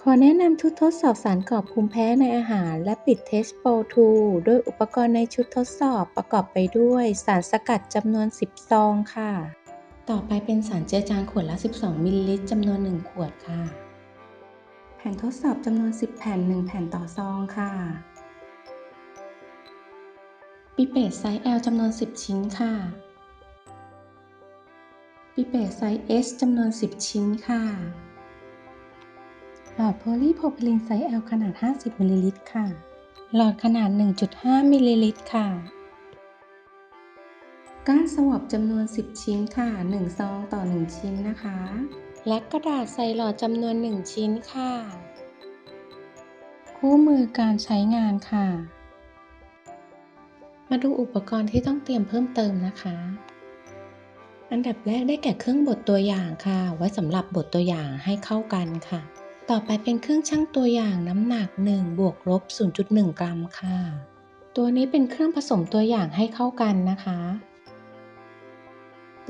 ขอแนะนำชุดทดสอบสารก่อภูมิแพ้ในอาหาร และปิด Test Pro 2โดยอุปกรณ์ในชุดทดสอบประกอบไปด้วยสารสกัดจำนวน 10 ซองค่ะ ต่อไปเป็นสารเจือจางขวดละ 12 มิลลิลิตรจำนวน 1 ขวดค่ะ แผ่นทดสอบจำนวน 10 แผ่น 1 แผ่นต่อซองค่ะปิเปตไซส์ L จำนวน 10 ชิ้นค่ะ ปิเปตไซส์ S จำนวน 10 ชิ้นค่ะ หลอดโพลีโพรพิลีนไซส์ L ขนาด 50มิลลิลิตรค่ะ หลอดขนาด 1.5มิลลิลิตรค่ะ ก้านสวอปจำนวน 10 ชิ้นค่ะ 1 ซองต่อ 1 ชิ้นนะคะ และกระดาษใส่หลอดจำนวน 1 ชิ้นค่ะ คู่มือการใช้งานค่ะ มาดูอุปกรณ์ที่ต้องเตรียมเพิ่มเติมนะคะอันดับแรกได้แก่เครื่องบดตัวอย่างค่ะ ไว้สำหรับบดตัวอย่างให้เข้ากันค่ะ ต่อไปเป็นเครื่องชั่งตัวอย่างน้ำหนัก 1 บวกลบ 0.1 กรัมค่ะ ตัวนี้เป็นเครื่องผสมตัวอย่างให้เข้ากันนะคะ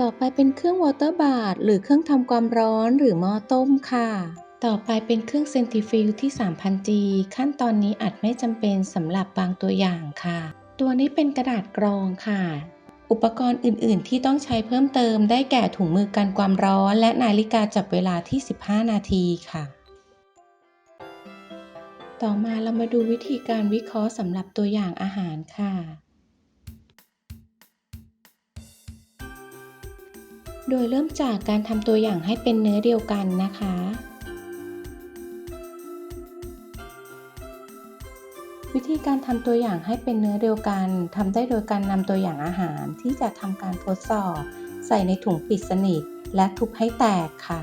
ต่อไปเป็นเครื่องวอเตอร์บาร์หรือเครื่องทำความร้อนหรือหม้อต้มค่ะ ต่อไปเป็นเครื่องเซนติฟิลที่ 3000G ขั้นตอนนี้อาจไม่จำเป็นสำหรับบางตัวอย่างค่ะ ตัวนี้เป็นกระดาษกรองค่ะ อุปกรณ์อื่น ๆ ที่ต้องใช้เพิ่มเติมได้แก่ถุงมือกันความร้อน และนาฬิกาจับเวลาที่ 15 นาทีค่ะ ต่อมาเรามาดูวิธีการวิเคราะห์สำหรับตัวอย่างอาหารค่ะ โดยเริ่มจากการทำตัวอย่างให้เป็นเนื้อเดียวกันนะคะ วิธีการทำตัวอย่างให้เป็นเนื้อเดียวกันทำได้โดยการนำตัวอย่างอาหารที่จะทำการทดสอบ ใส่ในถุงปิดสนิท และทุบให้แตกค่ะ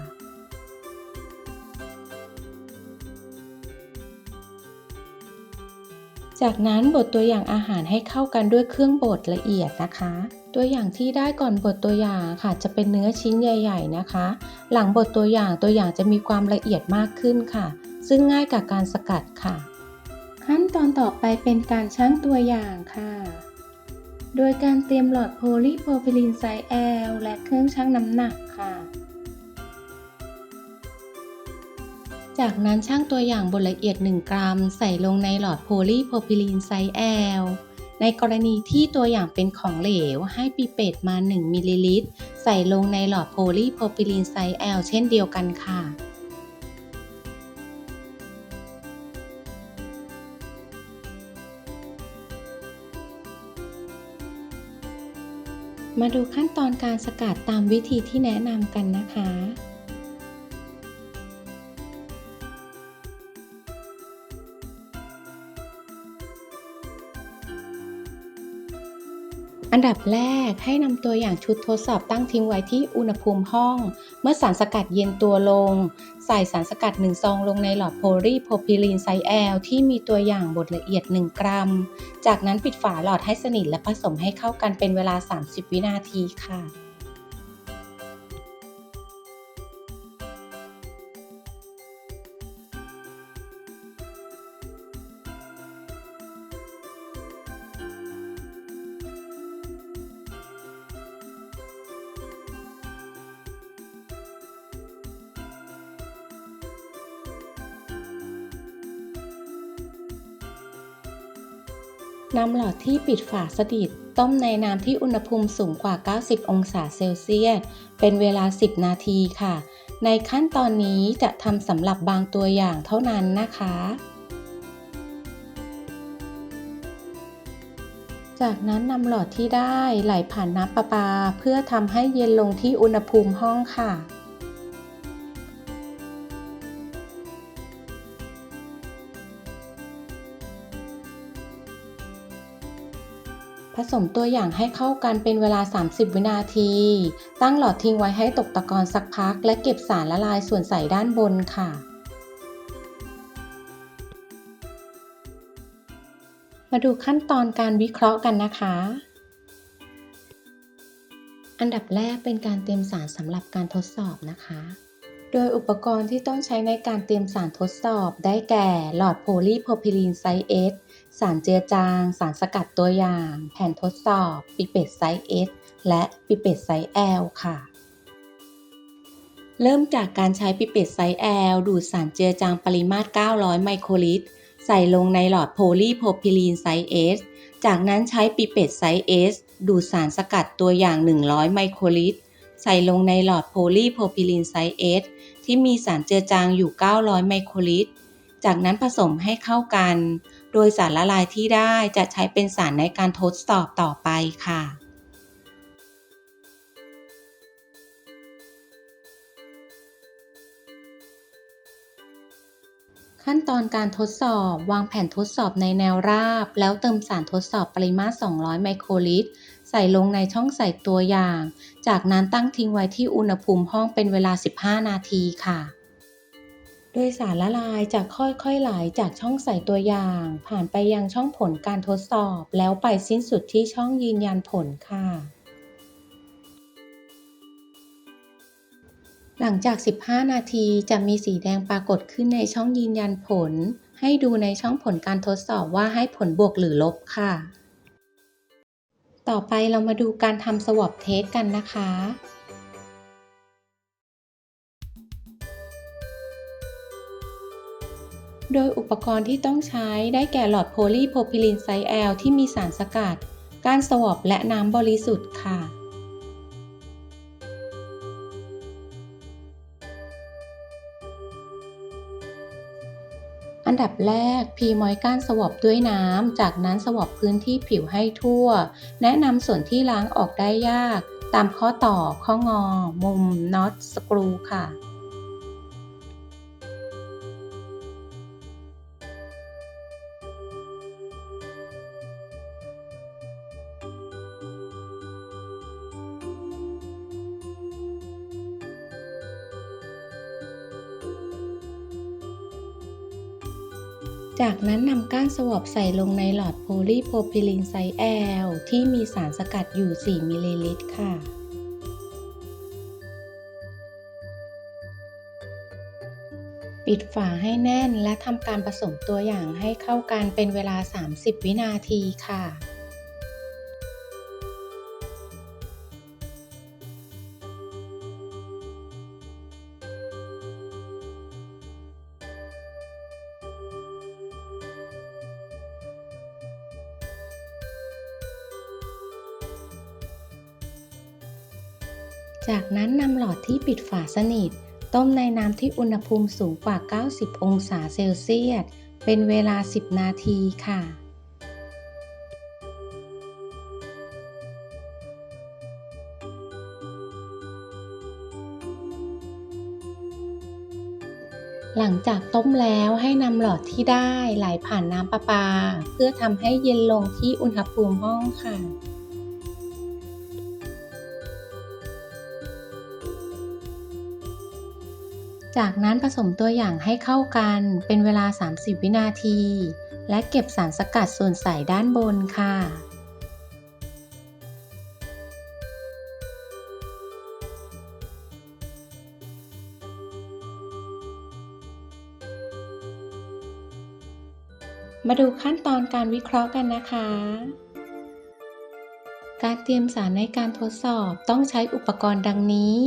จากนั้นบดตัวอย่างอาหารให้เข้ากันด้วยเครื่องบดละเอียดนะคะ ตัวอย่างที่ได้ก่อนบดตัวอย่างค่ะจะเป็นเนื้อชิ้นใหญ่ ๆ นะคะ หลังบดตัวอย่างตัวอย่างจะมีความละเอียดมากขึ้นค่ะ ซึ่งง่ายกับการสกัดค่ะ ขั้นตอนต่อไปเป็นการชั่งตัวอย่างค่ะ โดยการเตรียมหลอดโพลีโพรพิลีนไซส์ L และเครื่องชั่งน้ำหนักค่ะ จากนั้นชั่งตัวอย่างบดละเอียด 1 กรัม ใส่ลงในหลอดโพลีโพรพิลีนไซส์ L ในกรณีที่ตัวอย่างเป็นของเหลว ให้ปิเปตมา 1 มิลลิลิตร ใส่ลงในหลอดโพลีโพรพิลีนไซส์ L เช่นเดียวกันค่ะ มาดูขั้นตอนการสกัดตามวิธีที่แนะนำกันนะคะ อันดับแรกให้นำตัวอย่างชุดทดสอบตั้งทิ้งไว้ที่อุณหภูมิห้อง เมื่อสารสกัดเย็นตัวลง ใส่สารสกัด 1 ซองลงในหลอดโพลีโพรพิลีนไซแอลที่มีตัวอย่างบดละเอียด 1 กรัม จากนั้นปิดฝาหลอดให้สนิทและผสมให้เข้ากันเป็นเวลา 30 วินาทีค่ะ นำหลอดที่ปิดฝาสนิทต้มในน้ำที่อุณหภูมิสูงกว่า 90 องศาเซลเซียส เป็นเวลา 10 นาทีค่ะ ในขั้นตอนนี้จะทำสำหรับบางตัวอย่างเท่านั้นนะคะ จากนั้นนำหลอดที่ได้ไหลผ่านน้ำประปา เพื่อทำให้เย็นลงที่อุณหภูมิห้องค่ะ ผสมตัวอย่างให้เข้ากันเป็นเวลา 30 วินาที ตั้งหลอดทิ้งไว้ให้ตกตะกอนสักพัก และเก็บสารละลายส่วนใสด้านบนค่ะมาดูขั้นตอนการวิเคราะห์กันนะคะ อันดับแรกเป็นการเตรียมสารสำหรับการทดสอบนะคะ โดยอุปกรณ์ที่ต้องใช้ในการเตรียมสารทดสอบได้แก่ หลอดโพลีโพรพิลีนไซส์ S สารเจือจาง สารสกัดตัวอย่าง แผ่นทดสอบ ปิเปตไซส์ S และปิเปตไซส์ L ค่ะ เริ่มจากการใช้ปิเป็ดไซส์ L ดูดสารเจือจางปริมาตร 900 ไมโครลิตร ใส่ลงในหลอดโพลีโพรพิลีนไซส์ S จากนั้นใช้ปิเป็ดไซส์ S ดูดสารสกัดตัวอย่าง 100 ไมโครลิตร ใส่ลงในหลอดโพลีโพรพิลีนไซส์ S ที่มีสารเจือจางอยู่ 900 ไมโครลิตร จากนั้นผสมให้เข้ากัน โดยสารละลายที่ได้จะใช้เป็นสารในการทดสอบต่อไปค่ะขั้นตอนการทดสอบวางแผ่นทดสอบในแนวราบ แล้วเติมสารทดสอบปริมาตร 200 ไมโครลิตร ใส่ลงในช่องใส่ตัวอย่าง จากนั้นตั้งทิ้งไว้ที่อุณหภูมิห้องเป็นเวลา 15 นาทีค่ะ โดยสารละลายจะค่อยๆไหลจากช่องใส่ตัวอย่าง ผ่านไปยังช่องผลการทดสอบ แล้วไปสิ้นสุดที่ช่องยืนยันผลค่ะ หลังจาก 15 นาทีจะมีสีแดงปรากฏขึ้นในช่องยืนยันผล ให้ดูในช่องผลการทดสอบว่าให้ผลบวกหรือลบค่ะ ต่อไปเรามาดูการทำสวอปเทสกันนะคะ โดยอุปกรณ์ที่ต้องใช้ได้แก่หลอดโพลีโพรพิลีนไซส์ L ที่มีสารสกัดก้านสวอปและน้ำบริสุทธิ์ค่ะ อันดับแรกพีมอยก้านสวอปด้วยน้ำ จากนั้นสวอปพื้นที่ผิวให้ทั่ว แนะนำส่วนที่ล้างออกได้ยาก ตามข้อต่อข้องอ มุมน็อตสกรูค่ะ จากนั้นนำก้านสวอปใส่ลงในหลอดโพลีโพรพิลีนไซแอลที่มีสารสกัดอยู่ 4 มิลลิลิตรค่ะปิดฝาให้แน่นและทำการผสมตัวอย่างให้เข้ากันเป็นเวลา 30 วินาทีค่ะ จากนั้นนำหลอดที่ปิดฝาสนิท ต้มในน้ำที่อุณหภูมิสูงกว่า 90 องศาเซลเซียส เป็นเวลา 10 นาทีค่ะ หลังจากต้มแล้วให้นำหลอดที่ได้ไหลผ่านน้ำประปา เพื่อทำให้เย็นลงที่อุณหภูมิห้องค่ะ จากนั้นผสมตัวอย่างให้เข้ากันเป็นเวลา 30 วินาที และเก็บสารสกัดส่วนใสด้านบนค่ะมาดูขั้นตอนการวิเคราะห์กันนะคะ การเตรียมสารในการทดสอบต้องใช้อุปกรณ์ดังนี้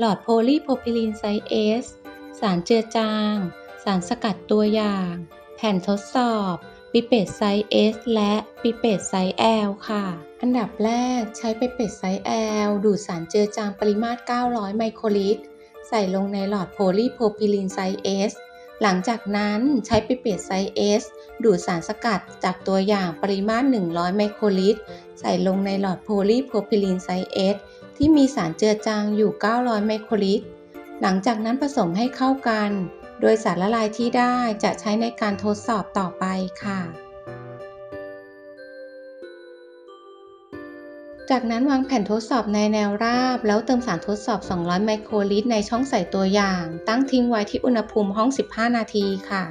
หลอดโพลีโพรพิลีนไซส์ S สารเจือจาง สารสกัดตัวอย่าง แผ่นทดสอบปิเป็ดไซส์ S และปิเป็ดไซส์ L ค่ะ อันดับแรกใช้ปิเป็ดไซส์ L ดูดสารเจือจางปริมาตร 900 ไมโครลิตร ใส่ลงในหลอดโพลีโพรพิลีนไซส์ S หลังจากนั้นใช้ปิเป็ดไซส์ S ดูดสารสกัดจากตัวอย่างปริมาตร 100 ไมโครลิตร ใส่ลงในหลอดโพลีโพรพิลีนไซส์ S ที่มีสารเจือจางอยู่ 900 ไมโครลิตร หลังจากนั้นผสมให้เข้ากัน โดยสารละลายที่ได้จะใช้ในการทดสอบต่อไปค่ะ จากนั้นวางแผ่นทดสอบในแนวราบ แล้วเติมสารทดสอบ 200 ไมโครลิตรในช่องใส่ตัวอย่าง ตั้งทิ้งไว้ที่อุณหภูมิห้อง 15 นาทีค่ะ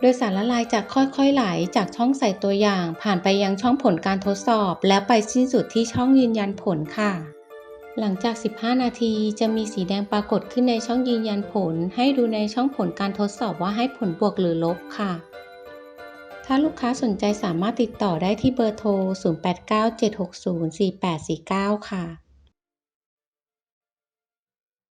โดยสารละลายจะค่อยๆ ไหลจากช่องใส่ตัวอย่าง ผ่านไปยังช่องผลการทดสอบ แล้วไปสิ้นสุดที่ช่องยืนยันผลค่ะ หลังจาก 15 นาทีจะมีสีแดงปรากฏขึ้นในช่องยืนยันผล ให้ดูในช่องผลการทดสอบว่าให้ผลบวกหรือลบค่ะ ถ้าลูกค้าสนใจสามารถติดต่อได้ที่เบอร์โทร 0897604849 ค่ะ